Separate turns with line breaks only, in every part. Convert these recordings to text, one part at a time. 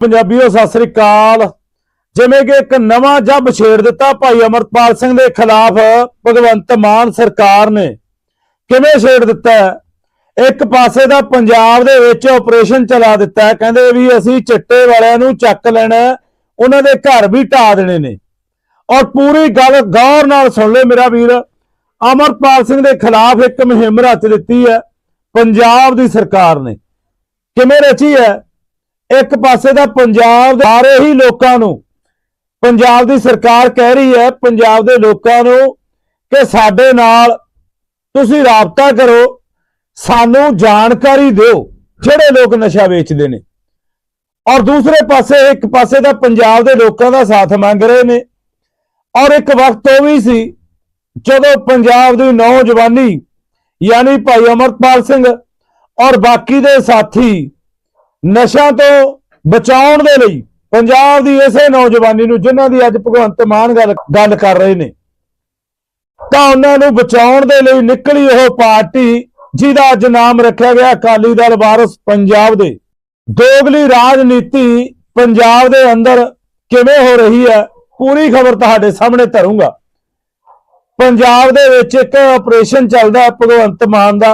ਪੰਜਾਬੀਓ, ਸਤਿ ਸ੍ਰੀ ਅਕਾਲ। ਜਿਵੇਂ ਕਿ ਇੱਕ ਨਵਾਂ ਜੱਬ ਛੇੜ ਦਿੱਤਾ ਭਾਈ ਅਮਰਪਾਲ ਸਿੰਘ ਦੇ ਖਿਲਾਫ ਭਗਵੰਤ ਮਾਨ ਸਰਕਾਰ ਨੇ। ਕਿਵੇਂ ਛੇੜ ਦਿੱਤਾ? ਇੱਕ ਪਾਸੇ ਦਾ ਪੰਜਾਬ ਦੇ ਵਿੱਚ ਆਪਰੇਸ਼ਨ ਚਲਾ ਦਿੱਤਾ। ਕਹਿੰਦੇ ਵੀ ਅਸੀਂ ਚਿੱਟੇ ਵਾਲਿਆਂ ਨੂੰ ਚੱਕ ਲੈਣਾ ਉਹਨਾਂ ਦੇ ਘਰ ਵੀ ਢਾ ਦੇਣੇ ਨੇ। ਔਰ ਪੂਰੀ ਗੱਲ ਗੌਰ ਨਾਲ ਸੁਣ ਲੈ ਮੇਰਾ ਵੀਰ, ਅਮਰਪਾਲ ਸਿੰਘ ਦੇ ਖਿਲਾਫ ਇੱਕ ਮੁਹਿੰਮ ਰਚ ਦਿੱਤੀ ਹੈ, ਪੰਜਾਬ ਦੀ ਸਰਕਾਰ ਨੇ। ਕਿਵੇਂ ਰਚੀ ਹੈ? ਇੱਕ ਪਾਸੇ ਦਾ ਪੰਜਾਬ ਦੇ ਸਾਰੇ ਹੀ ਲੋਕਾਂ ਨੂੰ, ਪੰਜਾਬ ਦੀ ਸਰਕਾਰ ਕਹਿ ਰਹੀ ਹੈ, ਪੰਜਾਬ ਦੇ ਲੋਕਾਂ ਨੂੰ ਕਿ ਸਾਡੇ ਨਾਲ ਤੁਸੀਂ ਰਾਬਤਾ ਕਰੋ, ਸਾਨੂੰ ਜਾਣਕਾਰੀ ਦਿਓ ਜਿਹੜੇ ਲੋਕ ਨਸ਼ਾ ਵੇਚਦੇ ਨੇ। ਔਰ ਦੂਸਰੇ ਪਾਸੇ, ਇੱਕ ਪਾਸੇ ਦਾ ਪੰਜਾਬ ਦੇ ਲੋਕਾਂ ਦਾ ਸਾਥ ਮੰਗ ਰਹੇ ਨੇ। ਔਰ ਇੱਕ ਵਕਤ ਉਹ ਵੀ ਸੀ ਜਦੋਂ ਪੰਜਾਬ ਦੀ ਨੌਜਵਾਨੀ, ਯਾਨੀ ਭਾਈ ਅਮਰਪਾਲ ਸਿੰਘ ਔਰ ਬਾਕੀ ਦੇ ਸਾਥੀ ਨਸ਼ਿਆਂ ਤੋਂ ਬਚਾਉਣ ਦੇ ਲਈ ਪੰਜਾਬ ਦੀ ਇਸੇ ਨੌਜਵਾਨੀ ਨੂੰ ਜਿਨ੍ਹਾਂ ਦੀ ਅੱਜ ਭਗਵੰਤ ਮਾਨ ਗੱਲ ਗੱਲ ਕਰ ਰਹੇ ਨੇ, ਤਾਂ ਉਹਨਾਂ ਨੂੰ ਬਚਾਉਣ ਦੇ ਲਈ ਨਿਕਲੀ ਉਹ ਪਾਰਟੀ ਜਿਹਦਾ ਅੱਜ ਨਾਮ ਰੱਖਿਆ ਗਿਆ ਅਕਾਲੀ ਦਲ ਵਾਰਸ ਪੰਜਾਬ ਦੇ। ਦੋਗਲੀ ਰਾਜਨੀਤੀ ਪੰਜਾਬ ਦੇ ਅੰਦਰ ਕਿਵੇਂ ਹੋ ਰਹੀ ਹੈ, ਪੂਰੀ ਖਬਰ ਤੁਹਾਡੇ ਸਾਹਮਣੇ ਧਰੂੰਗਾ। ਪੰਜਾਬ ਦੇ ਵਿੱਚ ਇੱਕ ਆਪਰੇਸ਼ਨ ਚੱਲਦਾ ਭਗਵੰਤ ਮਾਨ ਦਾ।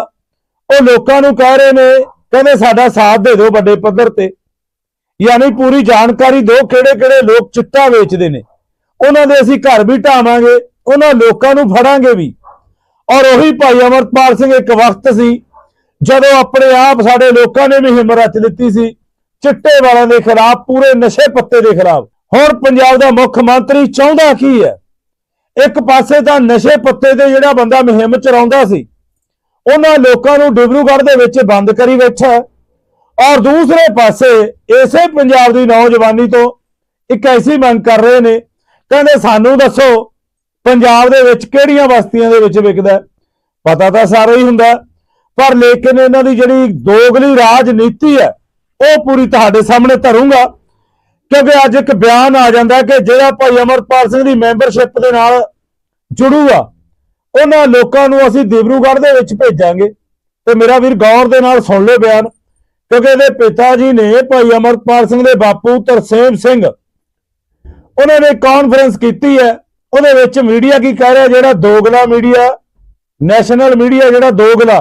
ਉਹ ਲੋਕਾਂ ਨੂੰ ਕਹਿ ਰਹੇ ਨੇ ਕਹਿੰਦੇ ਸਾਡਾ ਸਾਥ ਦੇ ਦਿਓ ਵੱਡੇ ਪੱਧਰ ਤੇ। ਯਾਨੀ ਪੂਰੀ ਜਾਣਕਾਰੀ ਦਿਓ ਕਿਹੜੇ ਕਿਹੜੇ ਲੋਕ ਚਿੱਟਾ ਵੇਚਦੇ ਨੇ। ਉਹਨਾਂ ਦੇ ਅਸੀਂ ਘਰ ਵੀ ਢਾਵਾਂਗੇ, ਉਹਨਾਂ ਲੋਕਾਂ ਨੂੰ ਫੜਾਂਗੇ ਵੀ। ਔਰ ਉਹੀ ਭਾਈ ਅਮਰਪਾਲ ਸਿੰਘ ਇੱਕ ਵਕਤ ਸੀ, ਜਦੋਂ ਆਪਣੇ ਆਪ ਸਾਡੇ ਲੋਕਾਂ ਨੇ ਵੀ ਹਿੰਮਤ ਰਚ ਦਿੱਤੀ ਸੀ, ਚਿੱਟੇ ਵਾਲਿਆਂ ਦੇ ਖਿਲਾਫ, ਪੂਰੇ ਨਸ਼ੇ ਪੱਤੇ ਦੇ ਖਿਲਾਫ। ਹੁਣ ਪੰਜਾਬ ਦਾ ਮੁੱਖ ਮੰਤਰੀ ਚਾਹੁੰਦਾ ਕੀ ਹੈ? ਇੱਕ ਪਾਸੇ ਤਾਂ ਨਸ਼ੇ ਪੱਤੇ ਦੇ ਜਿਹੜਾ ਬੰਦਾ ਮੁਹਿੰਮ ਚਰਾਉਂਦਾ ਸੀ ਉਹਨਾਂ ਲੋਕਾਂ ਨੂੰ ਡਿਬਰੂਗੜ੍ਹ ਦੇ ਵਿੱਚ ਬੰਦ ਕਰੀ ਬੈਠਾ ਔਰ ਦੂਸਰੇ ਪਾਸੇ ਇਸੇ ਪੰਜਾਬ ਦੀ ਨੌਜਵਾਨੀ ਤੋਂ ਇੱਕ ਐਸੀ ਮੰਗ ਕਰ ਰਹੇ ਨੇ, ਕਹਿੰਦੇ ਸਾਨੂੰ ਦੱਸੋ ਪੰਜਾਬ ਦੇ ਵਿੱਚ ਕਿਹੜੀਆਂ ਬਸਤੀਆਂ ਦੇ ਵਿੱਚ ਵਿਕਦਾ ਪਤਾ ਤਾਂ ਸਾਰਾ ਹੀ ਹੁੰਦਾ ਪਰ ਲੇਕਿਨ ਇਹਨਾਂ ਦੀ ਜਿਹੜੀ ਦੋਗਲੀ ਰਾਜਨੀਤੀ ਹੈ, ਉਹ ਪੂਰੀ ਤੁਹਾਡੇ ਸਾਹਮਣੇ ਧਰੂੰਗਾ, ਕਿਉਂਕਿ ਅੱਜ ਇੱਕ ਬਿਆਨ ਆ ਜਾਂਦਾ ਕਿ ਜਿਹੜਾ ਭਾਈ ਅਮਰਪਾਲ ਸਿੰਘ ਦੀ ਮੈਂਬਰਸ਼ਿਪ ਦੇ ਨਾਲ ਜੁੜੂਗਾ ਉਹਨਾਂ ਲੋਕਾਂ ਨੂੰ ਅਸੀਂ ਦਿਬਰੂਗੜ੍ਹ ਦੇ ਵਿੱਚ ਭੇਜਾਂਗੇ। ਤੇ ਮੇਰਾ ਵੀਰ ਗੌਰ ਦੇ ਨਾਲ ਸੁਣ ਲਓ ਬਿਆਨ। ਕਿਉਂਕਿ ਇਹਦੇ ਪਿਤਾ ਜੀ ਨੇ ਭਾਈ ਅਮਰਪਾਲ ਸਿੰਘ ਦੇ ਬਾਪੂ ਤਰਸੇਮ ਸਿੰਘ, ਉਹਨਾਂ ਨੇ ਕਾਨਫਰੰਸ ਕੀਤੀ ਹੈ। ਉਹਦੇ ਵਿੱਚ ਮੀਡੀਆ ਕੀ ਕਹਿ ਰਿਹਾ, ਜਿਹੜਾ ਦੋਗਲਾ ਮੀਡੀਆ ਨੈਸ਼ਨਲ ਮੀਡੀਆ ਜਿਹੜਾ ਦੋਗਲਾ,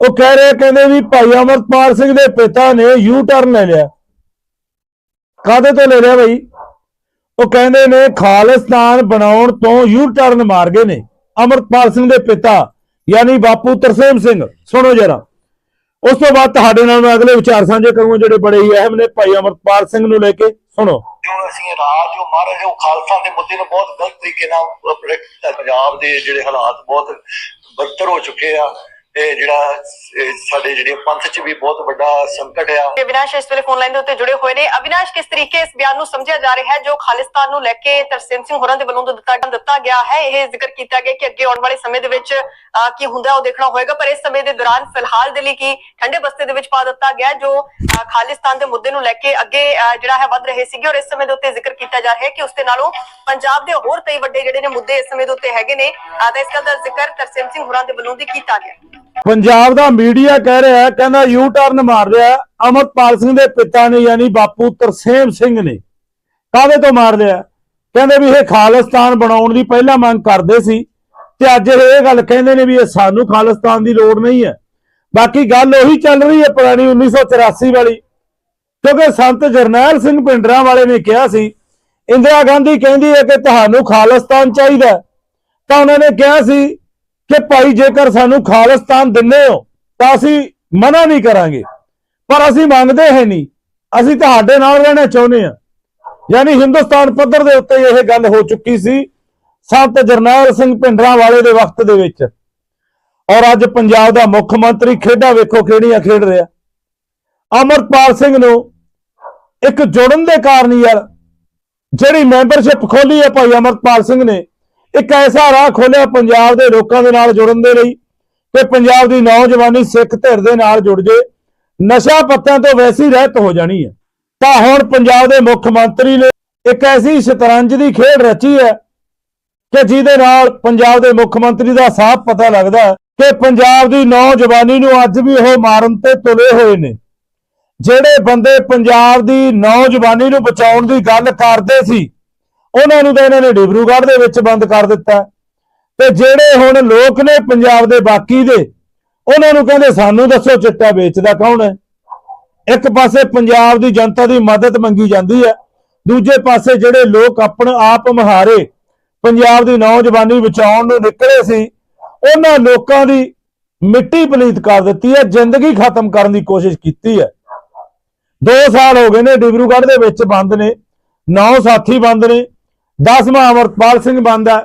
ਉਹ ਕਹਿ ਰਿਹਾ, ਕਹਿੰਦੇ ਵੀ ਭਾਈ ਅਮਰਪਾਲ ਸਿੰਘ ਦੇ ਪਿਤਾ ਨੇ ਯੂ ਟਰਨ ਲੈ ਲਿਆ। ਕਾਦੇ ਤੋਂ ਲੈ ਲਿਆ ਬਈ? ਉਹ ਕਹਿੰਦੇ ਨੇ ਖਾਲਿਸਤਾਨ ਬਣਾਉਣ ਤੋਂ ਯੂ ਟਰਨ ਮਾਰ ਗਏ ਨੇ। ਅਮਰਪਾਲ ਸਿੰਘ ਦੇ ਪਿਤਾ, ਯਾਨੀ ਬਾਪੂ ਤਰਸੇਮ ਸਿੰਘ। ਸੁਣੋ ਜਰਾ। ਉਸ ਤੋਂ ਬਾਅਦ ਤੁਹਾਡੇ ਨਾਲ ਮੈਂ ਅਗਲੇ ਵਿਚਾਰ ਸਾਂਝੇ ਕਰੂੰਗਾ ਜਿਹੜੇ ਬੜੇ ਹੀ ਅਹਿਮ ਨੇ ਭਾਈ ਅਮਰਪਾਲ ਸਿੰਘ ਨੂੰ ਲੈ ਕੇ। ਸੁਣੋ।
ਜੋ ਅਸੀਂ ਰਾਜ, ਜੋ ਮਹਾਰਾਜ ਉਹ ਖਾਲਸਾ ਦੇ ਮੁੱਦੇ ਨੂੰ ਬਹੁਤ ਗਲਤ ਤਰੀਕੇ ਨਾਲ ਪੰਜਾਬ ਦੇ ਜਿਹੜੇ ਹਾਲਾਤ ਬਹੁਤ ਬਦਤਰ ਹੋ ਚੁੱਕੇ ਆ। ਇਹ ਜਿਹੜਾ ਸਾਡੇ ਜਿਹੜੇ ਪੰਥ 'ਚ ਵੀ ਬਹੁਤ ਵੱਡਾ ਸੰਕਟ ਆ।
ਅਵਿਨਾਸ਼ ਇਸ ਵੇਲੇ ਫੋਨ ਲਾਈਨ ਦੇ ਉੱਤੇ ਜੁੜੇ ਹੋਏ ਨੇ। ਅਵਿਨਾਸ਼ ਕਿਸ ਤਰੀਕੇ ਇਸ ਬਿਆਨ ਨੂੰ ਸਮਝਿਆ ਜਾ ਰਿਹਾ ਹੈ ਜੋ ਖਾਲਿਸਤਾਨ ਨੂੰ ਲੈ ਕੇ ਤਰਸੇਮ ਸਿੰਘ ਹੋਰਾਂ ਦੇ ਵੱਲੋਂ ਦਿੱਤਾ ਦਿੱਤਾ ਗਿਆ ਹੈ? ਇਹ ਜ਼ਿਕਰ ਕੀਤਾ ਗਿਆ ਕਿ ਅੱਗੇ ਆਉਣ ਵਾਲੇ ਸਮੇਂ ਦੇ ਵਿੱਚ ਕੀ ਹੁੰਦਾ ਉਹ ਦੇਖਣਾ ਹੋਏਗਾ। ਪਰ ਇਸ ਸਮੇਂ ਦੇ ਦੌਰਾਨ ਫਿਲਹਾਲ ਦੇ ਲਈ ਕੀ ਠੰਡੇ ਬਸਤੇ ਦੇ ਵਿੱਚ ਪਾ ਦਿੱਤਾ ਗਿਆ ਜੋ ਖਾਲਿਸਤਾਨ ਦੇ ਮੁੱਦੇ ਨੂੰ ਲੈ ਕੇ ਅੱਗੇ ਜਿਹੜਾ ਹੈ ਵੱਧ ਰਹੇ ਸੀਗੇ। ਔਰ ਇਸ ਸਮੇਂ ਦੇ ਉੱਤੇ ਜ਼ਿਕਰ ਕੀਤਾ ਜਾ ਰਿਹਾ ਹੈ ਕਿ ਉਸ ਦੇ ਨਾਲੋਂ ਪੰਜਾਬ ਦੇ ਹੋਰ ਕਈ ਵੱਡੇ ਜਿਹੜੇ ਨੇ ਮੁੱਦੇ ਇਸ ਸਮੇਂ ਦੇ ਉੱਤੇ ਹੈਗੇ ਨੇ। ਅਹ, ਤਾਂ ਇਸ ਗੱਲ ਦਾ ਜ਼ਿਕਰ ਤਰਸੇਮ ਸਿੰਘ ਹੋਰਾਂ ਦੇ ਵੱਲੋਂ ਵੀ ਕੀਤਾ ਗਿਆ।
ਪੰਜਾਬ ਦਾ ਮੀਡੀਆ ਕਹਿ ਰਿਹਾ ਕਹਿੰਦਾ ਯੂ ਟਰਨ ਮਾਰ ਰਿਹਾ ਅਮਰਪਾਲ ਸਿੰਘ ਦੇ ਪਿਤਾ ਨੇ ਯਾਨੀ ਬਾਪੂ ਤਰਸੇਮ ਸਿੰਘ ਨੇ ਕਾਹਦੇ ਤੋਂ ਮਾਰ ਲਿਆ? ਕਹਿੰਦੇ ਵੀ ਇਹ ਖਾਲਿਸਤਾਨ ਬਣਾਉਣ ਦੀ ਪਹਿਲਾਂ ਮੰਗ ਕਰਦੇ ਸੀ ਤੇ ਅੱਜ ਇਹ ਗੱਲ ਕਹਿੰਦੇ ਨੇ ਵੀ ਇਹ ਸਾਨੂੰ ਖਾਲਿਸਤਾਨ ਦੀ ਲੋੜ ਨਹੀਂ ਹੈ। ਬਾਕੀ ਗੱਲ ਉਹੀ ਚੱਲ ਰਹੀ ਹੈ ਪੁਰਾਣੀ 1984 ਵਾਲੀ। ਕਿਉਂਕਿ ਸੰਤ ਜਰਨੈਲ ਸਿੰਘ ਪਿੰਡਰਾਂ ਵਾਲੇ ਨੇ ਕਿਹਾ ਸੀ, ਇੰਦਰਾ ਗਾਂਧੀ ਕਹਿੰਦੀ ਹੈ ਕਿ ਤੁਹਾਨੂੰ ਖਾਲਿਸਤਾਨ ਚਾਹੀਦਾ ਤਾਂ ਉਹਨਾਂ ਨੇ ਕਿਹਾ ਸੀ ਕਿ ਭਾਈ ਜੇਕਰ ਸਾਨੂੰ ਖਾਲਿਸਤਾਨ ਦਿੰਦੇ ਹੋ, ਤਾਂ ਅਸੀਂ ਮਨਾ ਨਹੀਂ ਕਰਾਂਗੇ। ਪਰ ਅਸੀਂ ਮੰਗਦੇ ਹੈ ਨਹੀਂ। ਅਸੀਂ ਤੁਹਾਡੇ ਨਾਲ ਰਹਿਣਾ ਚਾਹੁੰਦੇ ਹਾਂ। ਯਾਨੀ ਹਿੰਦੁਸਤਾਨ ਪੱਧਰ ਦੇ ਉੱਤੇ ਇਹ ਗੱਲ ਹੋ ਚੁੱਕੀ ਸੀ, ਸੰਤ ਜਰਨੈਲ ਸਿੰਘ ਭਿੰਡਰਾਂ ਵਾਲੇ ਦੇ ਵਕਤ ਦੇ ਵਿੱਚ। ਔਰ ਅੱਜ ਪੰਜਾਬ ਦਾ ਮੁੱਖ ਮੰਤਰੀ ਖੇਡਾਂ ਵੇਖੋ ਕਿਹੜੀਆਂ ਖੇਡ ਰਿਹਾ। ਅਮਰਪਾਲ ਸਿੰਘ ਨੂੰ ਇੱਕ ਜੁੜਨ ਦੇ ਕਾਰਨ ਯਾਰ, ਜਿਹੜੀ ਮੈਂਬਰਸ਼ਿਪ ਖੋਲੀ ਹੈ ਭਾਈ ਅਮਰਪਾਲ ਸਿੰਘ ਨੇ ਇੱਕ ਐਸਾ ਰਾਹ ਖੋਲਿਆ ਪੰਜਾਬ ਦੇ ਲੋਕਾਂ ਦੇ ਨਾਲ ਜੁੜਨ ਦੇ ਲਈ ਕਿ ਪੰਜਾਬ ਦੀ ਨੌਜਵਾਨੀ ਸਿੱਖ ਧਿਰ ਦੇ ਨਾਲ ਜੁੜ ਜੇ, ਨਸ਼ਾ ਪੱਤਿਆਂ ਤੋਂ ਵੈਸੀ ਰਹਿਤ ਹੋ ਜਾਣੀ ਹੈ। ਤਾਂ ਹੁਣ ਪੰਜਾਬ ਦੇ ਮੁੱਖ ਮੰਤਰੀ ਨੇ ਇੱਕ ਐਸੀ ਸ਼ਤਰੰਜ ਦੀ ਖੇਡ ਰਚੀ ਹੈ ਕਿ ਜਿਹਦੇ ਨਾਲ ਪੰਜਾਬ ਦੇ ਮੁੱਖ ਮੰਤਰੀ ਦਾ ਸਾਫ਼ ਪਤਾ ਲੱਗਦਾ ਕਿ ਪੰਜਾਬ ਦੀ ਨੌਜਵਾਨੀ ਨੂੰ ਅੱਜ ਵੀ ਉਹ ਮਾਰਨ ਤੇ ਤੁਲੇ ਹੋਏ ਨੇ। ਜਿਹੜੇ ਬੰਦੇ ਪੰਜਾਬ ਦੀ ਨੌਜਵਾਨੀ ਨੂੰ ਬਚਾਉਣ ਦੀ ਗੱਲ ਕਰਦੇ ਸੀ ਉਹਨਾਂ ਨੂੰ ਤਾਂ ਇਹਨਾਂ ਨੇ ਡਿਬਰੂਗੜ੍ਹ ਦੇ ਵਿੱਚ ਬੰਦ ਕਰ ਦਿੱਤਾ। ਤੇ ਜਿਹੜੇ ਹੁਣ ਲੋਕ ਨੇ ਪੰਜਾਬ ਦੇ ਬਾਕੀ ਦੇ, ਉਹਨਾਂ ਨੂੰ ਕਹਿੰਦੇ ਸਾਨੂੰ ਦੱਸੋ ਚਿੱਟਾ ਵੇਚਦਾ ਕੌਣ ਹੈ? ਇੱਕ ਪਾਸੇ ਪੰਜਾਬ ਦੀ ਜਨਤਾ ਦੀ ਮਦਦ ਮੰਗੀ ਜਾਂਦੀ ਹੈ, ਦੂਜੇ ਪਾਸੇ ਜਿਹੜੇ ਲੋਕ ਆਪਣਾ ਆਪ ਮਹਾਰੇ ਪੰਜਾਬ ਦੀ ਨੌਜਵਾਨੀ ਬਚਾਉਣ ਨੂੰ ਨਿਕਲੇ ਸੀ, ਉਹਨਾਂ ਲੋਕਾਂ ਦੀ ਮਿੱਟੀ ਪਲੀਤ ਕਰ ਦਿੱਤੀ ਹੈ, ਜ਼ਿੰਦਗੀ ਖਤਮ ਕਰਨ ਦੀ ਕੋਸ਼ਿਸ਼ ਕੀਤੀ ਹੈ। 2 ਸਾਲ ਹੋ ਗਏ ਨੇ ਡਿਬਰੂਗੜ੍ਹ ਦੇ ਵਿੱਚ ਬੰਦ ਨੇ, ਨੌ ਸਾਥੀ ਬੰਦ ਨੇ 10ਵਾਂ ਅਮਰਪਾਲ ਸਿੰਘ ਬਣਦਾ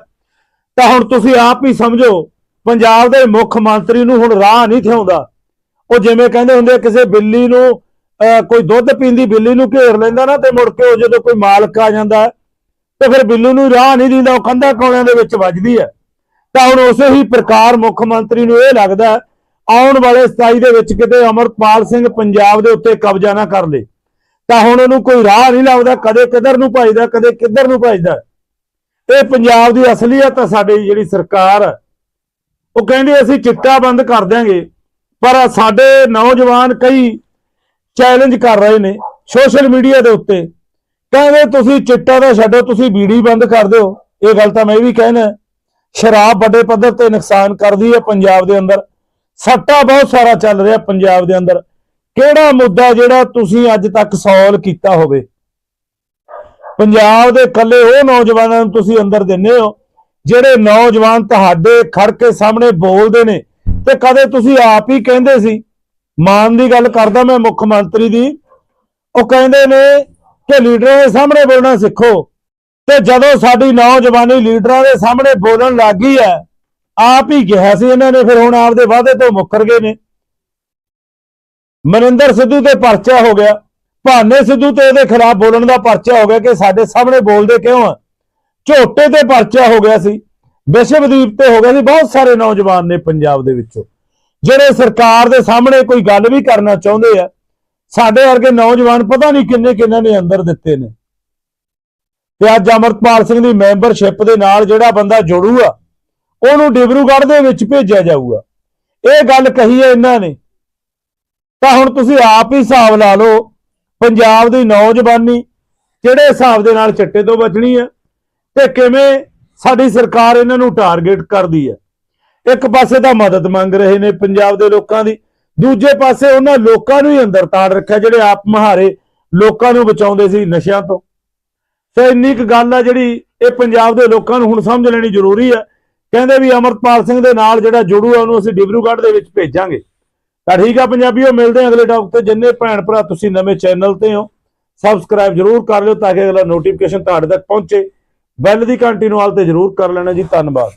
ਤਾਂ ਹੁਣ ਤੁਸੀਂ ਆਪ ਹੀ ਸਮਝੋ ਪੰਜਾਬ ਦੇ ਮੁੱਖ ਮੰਤਰੀ ਨੂੰ ਹੁਣ ਰਾਹ ਨਹੀਂ ਥਿਆਉਂਦਾ। ਉਹ ਜਿਵੇਂ ਕਹਿੰਦੇ ਹੁੰਦੇ ਕਿਸੇ ਬਿੱਲੀ ਨੂੰ ਅਹ, ਕੋਈ ਦੁੱਧ ਪੀਂਦੀ ਬਿੱਲੀ ਨੂੰ ਘੇਰ ਲੈਂਦਾ ਨਾ ਤੇ ਮੁੜ ਕੇ ਉਹ ਜਦੋਂ ਕੋਈ ਮਾਲਕ ਆ ਜਾਂਦਾ ਤੇ ਫਿਰ ਬਿੱਲੀ ਨੂੰ ਰਾਹ ਨਹੀਂ ਦਿੰਦਾ ਉਹ ਕੰਧਾ ਕੋਲਿਆਂ ਦੇ ਵਿੱਚ ਵੱਜਦੀ ਹੈ। ਤਾਂ ਹੁਣ ਉਸੇ ਹੀ ਪ੍ਰਕਾਰ ਮੁੱਖ ਮੰਤਰੀ ਨੂੰ ਇਹ ਲੱਗਦਾ ਆਉਣ ਵਾਲੇ 27 ਦੇ ਵਿੱਚ ਕਿਤੇ ਅਮਰਪਾਲ ਸਿੰਘ ਪੰਜਾਬ ਦੇ ਉੱਤੇ ਕਬਜ਼ਾ ਨਾ ਕਰ ਲੇ। ਤਾਂ ਹੁਣ ਉਹਨੂੰ ਕੋਈ ਰਾਹ ਨਹੀਂ ਲੱਭਦਾ ਕਦੇ ਕਿੱਧਰ ਨੂੰ ਭਜਦਾ, ਕਦੇ ਕਿੱਧਰ ਨੂੰ ਭਜਦਾ। ਇਹ ਪੰਜਾਬ ਦੀ ਅਸਲੀਅਤ ਹੈ ਸਾਡੀ ਜਿਹੜੀ ਸਰਕਾਰ। ਹੈ ਉਹ ਕਹਿੰਦੀ ਅਸੀਂ ਚਿੱਟਾ ਬੰਦ ਕਰ ਦਿਆਂਗੇ, ਪਰ ਸਾਡੇ ਨੌਜਵਾਨ ਕਈ ਚੈਲੰਜ ਕਰ ਰਹੇ ਨੇ ਸੋਸ਼ਲ ਮੀਡੀਆ ਦੇ ਉੱਤੇ। ਕਹਿੰਦੇ ਤੁਸੀਂ ਚਿੱਟਾ ਦਾ ਛੱਡੋ, ਤੁਸੀਂ ਬੀੜੀ ਬੰਦ ਕਰ ਦਿਓ। ਇਹ ਗੱਲ ਤਾਂ ਮੈਂ ਵੀ ਕਹਿਣਾ ਸ਼ਰਾਬ ਵੱਡੇ ਪੱਧਰ ਤੇ ਨੁਕਸਾਨ ਕਰਦੀ ਹੈ ਪੰਜਾਬ ਦੇ ਅੰਦਰ। ਸੱਟਾ ਬਹੁਤ ਸਾਰਾ ਚੱਲ ਰਿਹਾ ਪੰਜਾਬ ਦੇ ਅੰਦਰ। ਕਿਹੜਾ ਮੁੱਦਾ ਜਿਹੜਾ ਤੁਸੀਂ ਅੱਜ ਤੱਕ ਸੋਲਵ ਕੀਤਾ ਹੋਵੇ? ਪੰਜਾਬ ਦੇ ਇਕੱਲੇ ਉਹ ਨੌਜਵਾਨਾਂ ਨੂੰ ਤੁਸੀਂ ਅੰਦਰ ਦਿੰਦੇ ਹੋ, ਜਿਹੜੇ ਨੌਜਵਾਨ ਤੁਹਾਡੇ ਖੜ ਕੇ ਸਾਹਮਣੇ ਬੋਲਦੇ ਨੇ ਤੇ ਕਦੇ ਤੁਸੀਂ ਆਪ ਹੀ ਕਹਿੰਦੇ ਸੀ, ਮਾਨ ਦੀ ਗੱਲ ਕਰਦਾ ਮੈਂ ਮੁੱਖ ਮੰਤਰੀ ਦੀ, ਉਹ ਕਹਿੰਦੇ ਨੇ ਕਿ ਲੀਡਰਾਂ ਦੇ ਸਾਹਮਣੇ ਬੋਲਣਾ ਸਿੱਖੋ ਤੇ ਜਦੋਂ ਸਾਡੀ ਨੌਜਵਾਨੀ ਲੀਡਰਾਂ ਦੇ ਸਾਹਮਣੇ ਬੋਲਣ ਲੱਗੀ ਹੈ, ਆਪ ਹੀ ਕਿਹਾ ਸੀ ਇਹਨਾਂ ਨੇ, ਫਿਰ ਹੁਣ ਆਪਦੇ ਵਾਅਦੇ ਤੋਂ ਮੁੱਕਰ ਗਏ ਨੇ। ਮਨਿੰਦਰ ਸਿੱਧੂ ਤੇ ਪਰਚਾ ਹੋ ਗਿਆ। ਭਾਨੇ ਸਿੱਧੂ ਤੇ ਇਹਦੇ ਖਿਲਾਫ ਬੋਲਣ ਦਾ ਪਰਚਾ ਹੋ ਗਿਆ ਕਿ ਸਾਡੇ ਸਾਹਮਣੇ ਬੋਲਦੇ ਕਿਉਂ ਆ? ਝੋਟੇ ਤੇ ਪਰਚਾ ਹੋ ਗਿਆ ਸੀ। ਵਿਸ਼ਵਦੀਪ ਤੇ ਹੋ ਗਿਆ ਸੀ। ਬਹੁਤ ਸਾਰੇ ਨੌਜਵਾਨ ਨੇ ਪੰਜਾਬ ਦੇ ਵਿੱਚੋਂ। ਜਿਹੜੇ ਸਰਕਾਰ ਦੇ ਸਾਹਮਣੇ ਕੋਈ ਗੱਲ ਵੀ ਕਰਨਾ ਚਾਹੁੰਦੇ ਆ, ਸਾਡੇ ਵਰਗੇ ਨੌਜਵਾਨ ਪਤਾ ਨਹੀਂ ਕਿੰਨੇ ਕਿੰਨਾਂ ਨੇ ਅੰਦਰ ਦਿੱਤੇ ਨੇ। ਤੇ ਅੱਜ ਅਮਰਪਾਲ ਸਿੰਘ ਦੀ ਮੈਂਬਰਸ਼ਿਪ ਦੇ ਨਾਲ ਜਿਹੜਾ ਬੰਦਾ ਜੁੜੂਗਾ, ਉਹਨੂੰ ਡਿਬਰੂਗੜ੍ਹ ਦੇ ਵਿੱਚ ਭੇਜਿਆ ਜਾਊਗਾ। ਇਹ ਗੱਲ ਕਹੀ ਹੈ ਇਹਨਾਂ ਨੇ। ਤਾਂ ਹੁਣ ਤੁਸੀਂ ਆਪ ਹੀ ਹਿਸਾਬ ਲਾ ਲਓ, ਪੰਜਾਬ ਦੀ ਨੌਜਵਾਨੀ ਕਿਹੜੇ ਹਿਸਾਬ ਦੇ ਨਾਲ ਚਿੱਟੇ ਤੋਂ ਬਚਣੀ ਹੈ ਤੇ ਕਿਵੇਂ ਸਾਡੀ ਸਰਕਾਰ ਇਹਨਾਂ ਨੂੰ ਟਾਰਗੇਟ ਕਰਦੀ ਹੈ ਇੱਕ ਪਾਸੇ ਤਾਂ ਮਦਦ ਮੰਗ ਰਹੇ ਨੇ ਪੰਜਾਬ ਦੇ ਲੋਕਾਂ ਦੀ, ਦੂਜੇ ਪਾਸੇ ਉਹਨਾਂ ਲੋਕਾਂ ਨੂੰ ਹੀ ਅੰਦਰ ਤਾੜ ਰੱਖਿਆ ਜਿਹੜੇ ਆਪ ਮਹਾਰੇ ਲੋਕਾਂ ਨੂੰ ਬਚਾਉਂਦੇ ਸੀ ਨਸ਼ਿਆਂ ਤੋਂ। ਸੋ ਇੰਨੀ ਕੁ ਗੱਲ ਆ ਜਿਹੜੀ ਇਹ ਪੰਜਾਬ ਦੇ ਲੋਕਾਂ ਨੂੰ ਹੁਣ ਸਮਝ ਲੈਣੀ ਜ਼ਰੂਰੀ ਹੈ ਕਹਿੰਦੇ ਵੀ ਅਮਰਪਾਲ ਸਿੰਘ ਦੇ ਨਾਲ ਜਿਹੜਾ ਜੁੜੂ ਜੁੜੂਗਾ ਉਹਨੂੰ ਅਸੀਂ ਡਿਬਰੂਗੜ੍ਹ ਦੇ ਵਿੱਚ ਭੇਜਾਂਗੇ। ਤਾਂ ਠੀਕ ਆ ਪੰਜਾਬੀਓ, ਮਿਲਦੇ ਹਾਂ ਅਗਲੇ ਟੌਪ ਤੇ। ਜਿੰਨੇ ਭੈਣ ਭਰਾ ਤੁਸੀਂ ਨਵੇਂ ਚੈਨਲ ਤੇ ਹੋ ਸਬਸਕ੍ਰਾਈਬ ਜਰੂਰ ਕਰ ਲਿਓ ਤਾਂ ਕਿ ਅਗਲਾ ਨੋਟੀਫਿਕੇਸ਼ਨ ਤੁਹਾਡੇ ਤੱਕ ਪਹੁੰਚੇ। ਬੈਲ ਦੀ ਘੰਟੀ ਨੂੰ ਆਲ ਤੇ ਜਰੂਰ ਕਰ ਲੈਣਾ ਜੀ। ਧੰਨਵਾਦ।